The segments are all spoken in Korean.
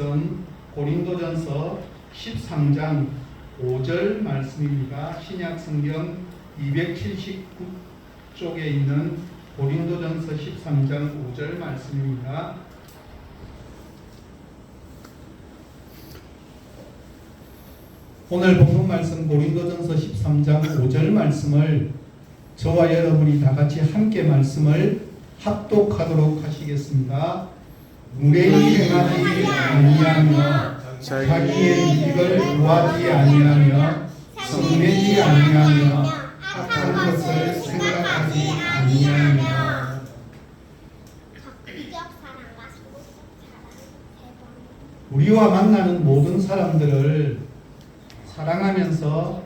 말씀 고린도전서 13장 5절 말씀입니다. 신약 성경 279쪽에 있는 고린도전서 13장 5절 말씀입니다. 오늘 본문 말씀 고린도전서 13장 5절 말씀을 저와 여러분이 다 같이 함께 말씀을 합독하도록 하시겠습니다. 무례히 행하지 아니하며 자기의 이익을 구하지 아니하며 성내지 아니하며 악한 것을 생각하지 아니하며. 우리와 만나는 모든 사람들을 사랑하면서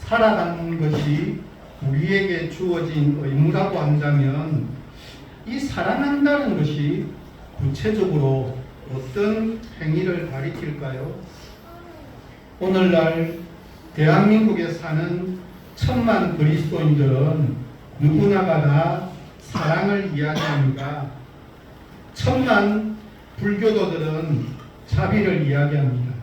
살아가는 것이 우리에게 주어진 의무라고 한다면 이 사랑한다는 것이 구체적으로 어떤 행위를 가리킬까요? 오늘날 대한민국에 사는 천만 그리스도인들은 누구나가 다 사랑을 이야기합니다. 천만 불교도들은 자비를 이야기합니다.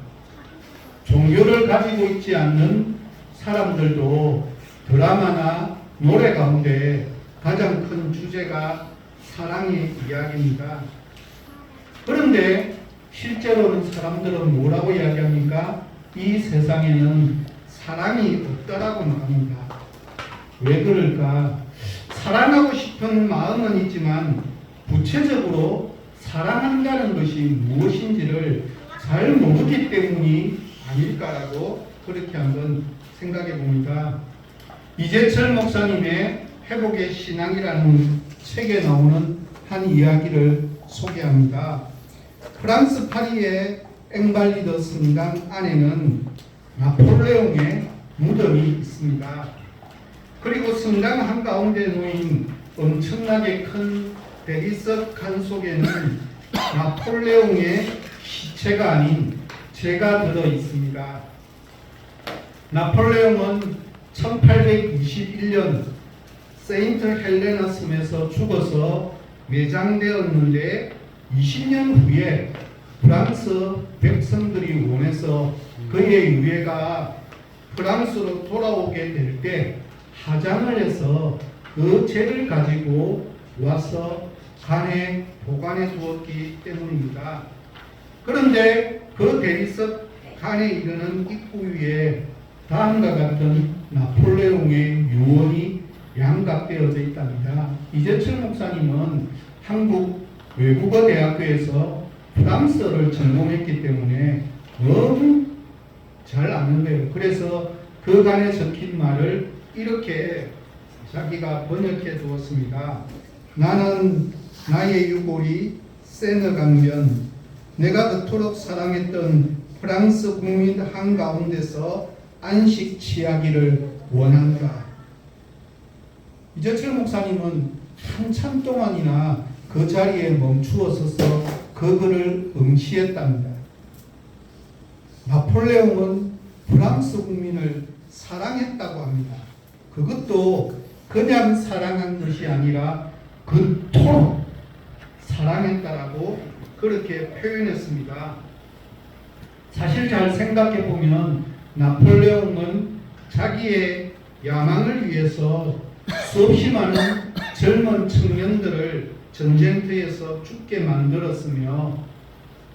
종교를 가지고 있지 않는 사람들도 드라마나 노래 가운데 가장 큰 주제가 사랑의 이야기입니다. 그런데 실제로는 사람들은 뭐라고 이야기합니까? 이 세상에는 사랑이 없다라고 말합니다. 왜 그럴까? 사랑하고 싶은 마음은 있지만 구체적으로 사랑한다는 것이 무엇인지를 잘 모르기 때문이 아닐까라고 그렇게 한번 생각해 봅니다. 이재철 목사님의 회복의 신앙이라는 책에 나오는 한 이야기를 소개합니다. 프랑스 파리의 앵발리더 성당 안에는 나폴레옹의 무덤이 있습니다. 그리고 성당 한가운데 놓인 엄청나게 큰 대리석 칸 속에는 나폴레옹의 시체가 아닌 제가 들어 있습니다. 나폴레옹은 1821년 세인트 헬레나 섬에서 죽어서 매장되었는데 20년 후에 프랑스 백성들이 원해서 그의 유해가 프랑스로 돌아오게 될 때 하장을 해서 그 죄를 가지고 와서 간에 보관해 두었기 때문입니다. 그런데 그 대리석 칸에 이르는 입구 위에 다음과 같은 나폴레옹의 유언이 양각되어져 있답니다. 이재철 목사님은 한국 외국어 대학교에서 프랑스어를 전공했기 때문에 너무 잘 아는 거예요. 그래서 그 간에 적힌 말을 이렇게 자기가 번역해 두었습니다. 나는 나의 유골이 세너 강변 내가 그토록 사랑했던 프랑스 국민 한가운데서 안식 취하기를 원한다. 이재철 목사님은 한참 동안이나 그 자리에 멈추어 서서 그 글을 응시했답니다. 나폴레옹은 프랑스 국민을 사랑했다고 합니다. 그것도 그냥 사랑한 것이 아니라 그토록 사랑했다라고 그렇게 표현했습니다. 사실 잘 생각해 보면 나폴레옹은 자기의 야망을 위해서 수없이 많은 젊은 청년들을 전쟁터에서 죽게 만들었으며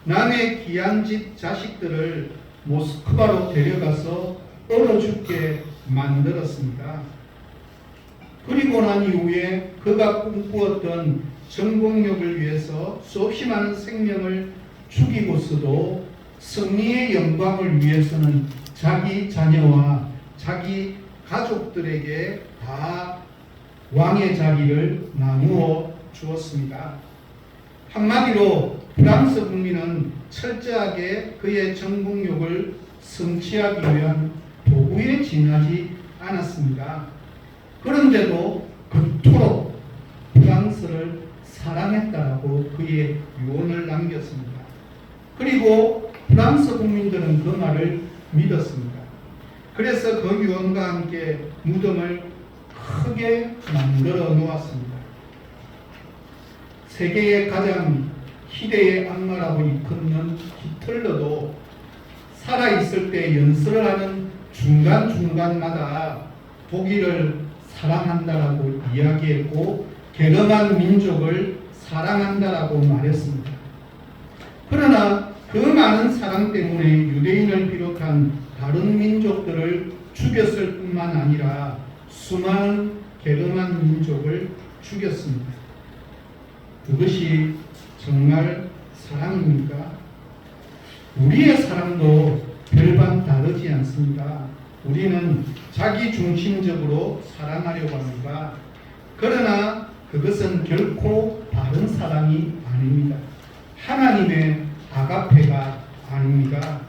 남의 귀한 집 자식들을 모스크바로 데려가서 얼어 죽게 만들었습니다. 그리고 난 이후에 그가 꿈꾸었던 정복력을 위해서 수없이 많은 생명을 죽이고서도 승리의 영광을 위해서는 자기 자녀와 자기 가족들에게 다 왕의 자리를 나누어 주었습니다. 한마디로 프랑스 국민은 철저하게 그의 정복력을 성취하기 위한 도구에 지나지 않았습니다. 그런데도 그토록 프랑스를 사랑했다라고 그의 유언을 남겼습니다. 그리고 프랑스 국민들은 그 말을 믿었습니다. 그래서 그 유언과 함께 무덤을 크게 만들어 놓았습니다. 세계의 가장 희대의 악마라고 이끄는 살아있을 때 연설을 하는 중간중간마다 독일을 사랑한다라고 이야기했고 게르만 민족을 사랑한다라고 말했습니다. 그러나 그 많은 사랑 때문에 유대인을 비롯한 다른 민족들을 죽였을 뿐만 아니라 수많은 게르만 민족을 죽였습니다. 그것이 정말 사랑입니까? 우리의 사랑도 별반 다르지 않습니다. 우리는 자기 중심적으로 사랑하려고 합니다. 그러나 그것은 결코 바른 사랑이 아닙니다. 하나님의 아가페가 아닙니다.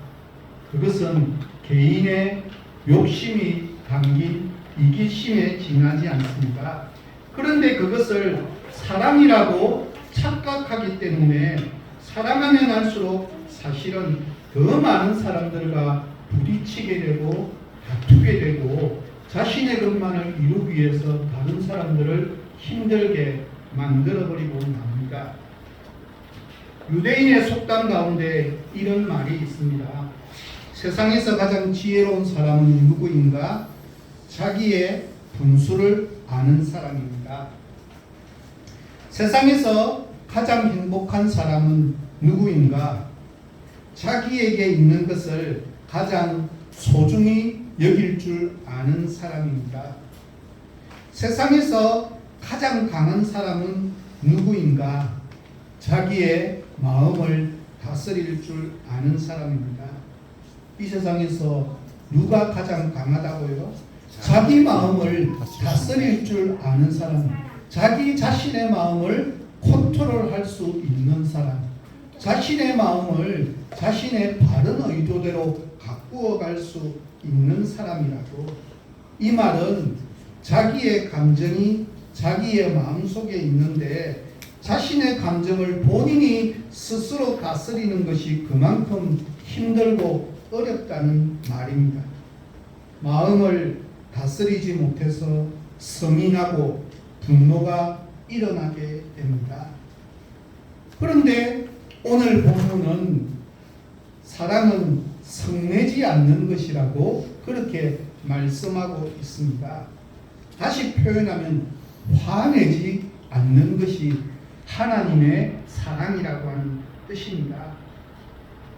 그것은 개인의 욕심이 담긴 이기심에 지나지 않습니다. 그런데 그것을 사랑이라고 착각하기 때문에 사랑하면 할수록 사실은 더 많은 사람들과 부딪히게 되고 다투게 되고 자신의 것만을 이루기 위해서 다른 사람들을 힘들게 만들어버리고 맙니다. 유대인의 속담 가운데 이런 말이 있습니다. 세상에서 가장 지혜로운 사람은 누구인가? 자기의 분수를 아는 사람입니다. 세상에서 가장 행복한 사람은 누구인가? 자기에게 있는 것을 가장 소중히 여길 줄 아는 사람입니다. 세상에서 가장 강한 사람은 누구인가? 자기의 마음을 다스릴 줄 아는 사람입니다. 이 세상에서 누가 가장 강하다고요? 자기 마음을 다스릴 줄 아는 사람, 자기 자신의 마음을 컨트롤할 수 있는 사람, 자신의 마음을 자신의 바른 의도대로 가꾸어 갈 수 있는 사람이라고. 이 말은 자기의 감정이 자기의 마음 속에 있는데 자신의 감정을 본인이 스스로 다스리는 것이 그만큼 힘들고 어렵다는 말입니다. 마음을 다스리지 못해서 성이 나고 분노가 일어나게 됩니다. 그런데 오늘 본문은 사랑은 성내지 않는 것이라고 그렇게 말씀하고 있습니다. 다시 표현하면 화내지 않는 것이 하나님의 사랑이라고 하는 뜻입니다.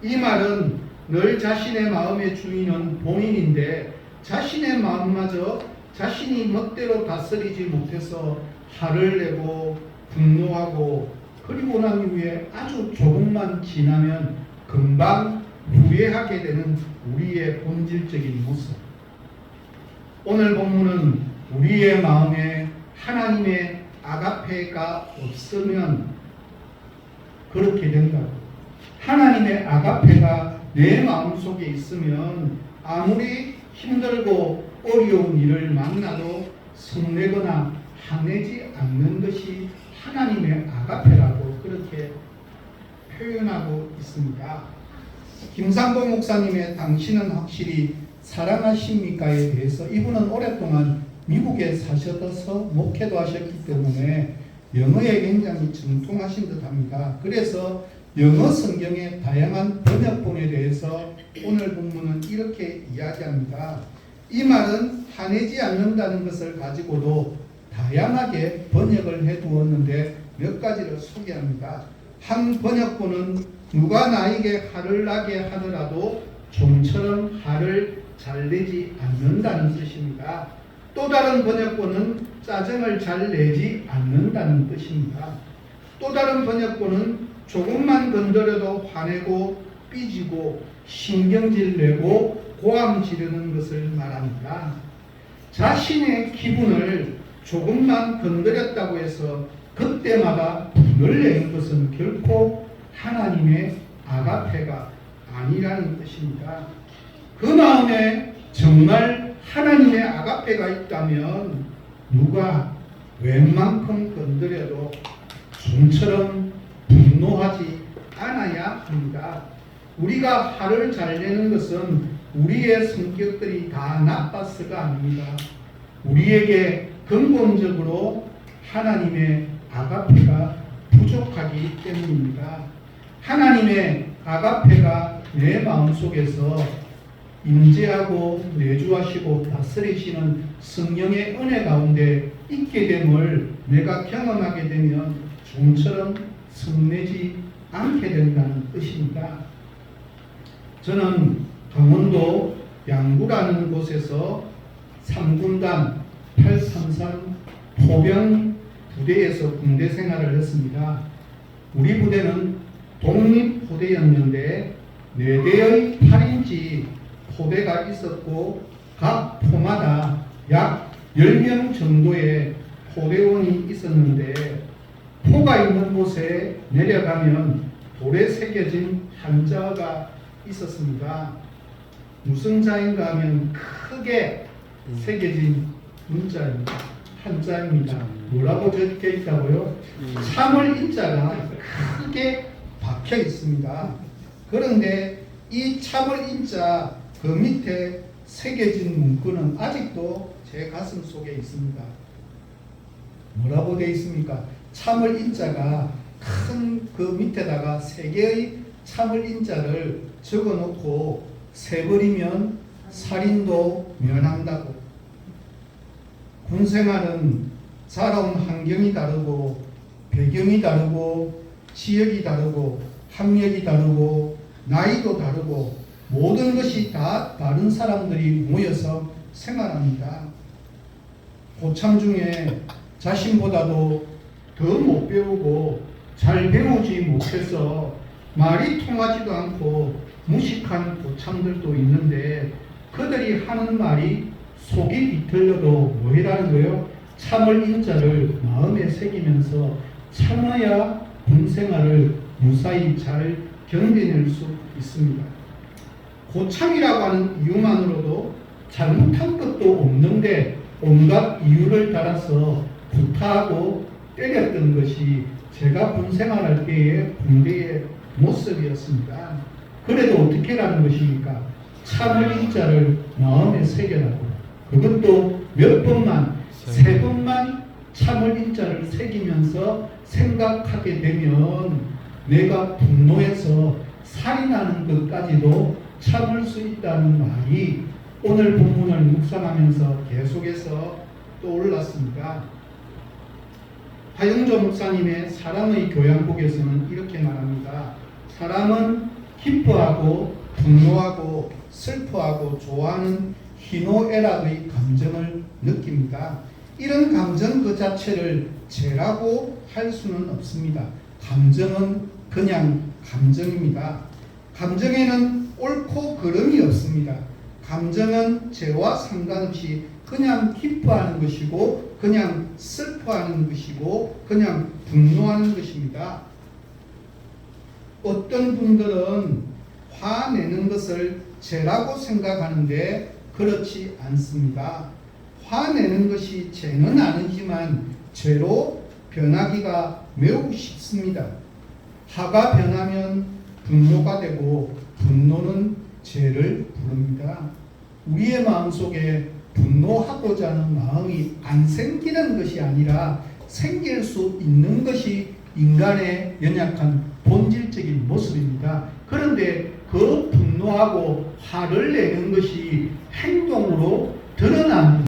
이 말은 늘 자신의 마음의 주인은 본인인데 자신의 마음마저 자신이 멋대로 다스리지 못해서 화를 내고 분노하고 그리고 난 이후에 아주 조금만 지나면 금방 후회하게 되는 우리의 본질적인 모습. 오늘 본문은 우리의 마음에 하나님의 아가페가 없으면 그렇게 된다고. 하나님의 아가페가 내 마음 속에 있으면 아무리 힘들고 어려운 일을 만나도 성내거나 화내지 않는 것이 하나님의 아가페라고 그렇게 표현하고 있습니다. 김상보 목사님의 당신은 확실히 사랑하십니까에 대해서 이분은 오랫동안 미국에 사셔서 목회도 하셨기 때문에 영어에 굉장히 정통하신 듯 합니다. 그래서 영어 성경의 다양한 번역본에 대해서 오늘 본문은 이렇게 이야기합니다. 이 말은 화내지 않는다는 것을 가지고도 다양하게 번역을 해 두었는데 몇 가지를 소개합니다. 한 번역본은 누가 나에게 화를 나게 하더라도 좀처럼 화를 잘 내지 않는다는 뜻입니다. 또 다른 번역본은 짜증을 잘 내지 않는다는 뜻입니다. 또 다른 번역본은 조금만 건드려도 화내고 삐지고 신경질 내고 고함 지르는 것을 말합니다. 자신의 기분을 조금만 건드렸다고 해서 그때마다 분을 내는 것은 결코 하나님의 아가페가 아니라는 뜻입니다. 그 마음에 정말 하나님의 아가페가 있다면 누가 웬만큼 건드려도 좀처럼 분노하지 않아야 합니다. 우리가 화를 잘 내는 것은 우리의 성격들이 다 나빠서가 아닙니다. 우리에게 근본적으로 하나님의 아가페가 부족하기 때문입니다. 하나님의 아가페가 내 마음속에서 임재하고 내주하시고 다스리시는 성령의 은혜 가운데 있게 됨을 내가 경험하게 되면 좀처럼 성내지 않게 된다는 뜻입니다. 저는 강원도 양구라는 곳에서 3군단 833 포병 부대에서 군대 생활을 했습니다. 우리 부대는 독립포대였는데 4대의 8인치 포대가 있었고 각 포마다 약 10명 정도의 포대원이 있었는데 포가 있는 곳에 내려가면 돌에 새겨진 한자가 있었습니다. 무슨 자인가 하면 크게 새겨진 문자입니다. 한자입니다. 뭐라고 적혀 있다고요? 참을 인자가 크게 박혀 있습니다. 그런데 이 참을 인자 그 밑에 새겨진 문구는 아직도 제 가슴 속에 있습니다. 뭐라고 되어 있습니까? 참을 인자가 큰 그 밑에다가 세 개의 참을 인자를 적어 놓고 세버리면 살인도 면한다고. 군 생활은 살아온 환경이 다르고 배경이 다르고 지역이 다르고 학력이 다르고 나이도 다르고 모든 것이 다 다른 사람들이 모여서 생활합니다. 고참 중에 자신보다도 더 못 배우고 잘 배우지 못해서 말이 통하지도 않고 무식한 고참들도 있는데 그들이 하는 말이 속이 비틀려도 뭐해라는 거예요? 참을 인자를 마음에 새기면서 참아야 군생활을 무사히 잘 견뎌낼 수 있습니다. 고참이라고 하는 이유만으로도 잘못한 것도 없는데 온갖 이유를 따라서 구타하고 때렸던 것이 제가 군생활할 때의 군대의 모습이었습니다. 그래도 어떻게 라는 것입니까? 참을 인자를 마음에 새겨라고 그것도 몇 번만 세 번만 참을 인자를 새기면서 생각하게 되면 내가 분노해서 살인하는 것까지도 참을 수 있다는 말이 오늘 본문을 묵상하면서 계속해서 떠올랐습니다. 하영조 목사님의 사랑의 교양곡에서는 이렇게 말합니다. 사람은 기뻐하고 분노하고 슬퍼하고 좋아하는 희노애락의 감정을 느낍니다. 이런 감정 그 자체를 죄라고 할 수는 없습니다. 감정은 그냥 감정입니다. 감정에는 옳고 그름이 없습니다. 감정은 죄와 상관없이 그냥 기뻐하는 것이고 그냥 슬퍼하는 것이고 그냥 분노하는 것입니다. 어떤 분들은 화내는 것을 죄라고 생각하는데 그렇지 않습니다. 화내는 것이 죄는 아니지만 죄로 변하기가 매우 쉽습니다. 화가 변하면 분노가 되고 분노는 죄를 부릅니다. 우리의 마음속에 분노하고자 하는 마음이 안 생기는 것이 아니라 생길 수 있는 것이 인간의 연약한 본질적인 모습입니다. 그런데 그 분노하고 화를 내는 것이 행동으로 드러나는